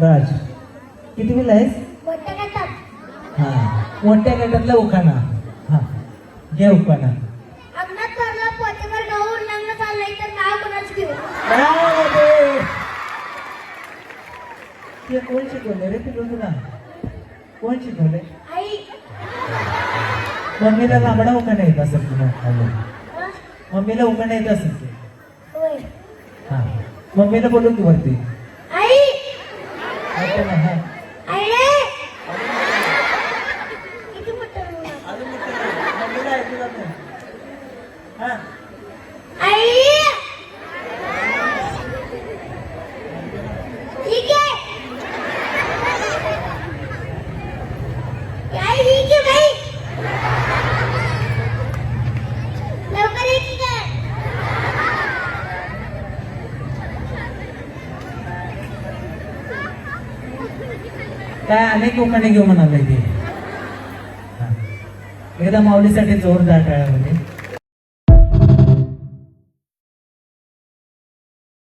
राज. किती वेळ आहेस हा. मोठ्या गटातला उखाणा. हा. घे उखाणा? ते कोण शिकवले रे तुला तुला? कोण शिकवले मम्मीला लांबडा उखाणा येत असेल तुला. हं? मम्मीला उखाणा येत असेल ते. हा. मम्मीला बोलू की वरती. काय अनेक लोकांनी घेऊ म्हणाले ते. एकदा माऊलीसाठी जोरदार टाळ्या म्हणजे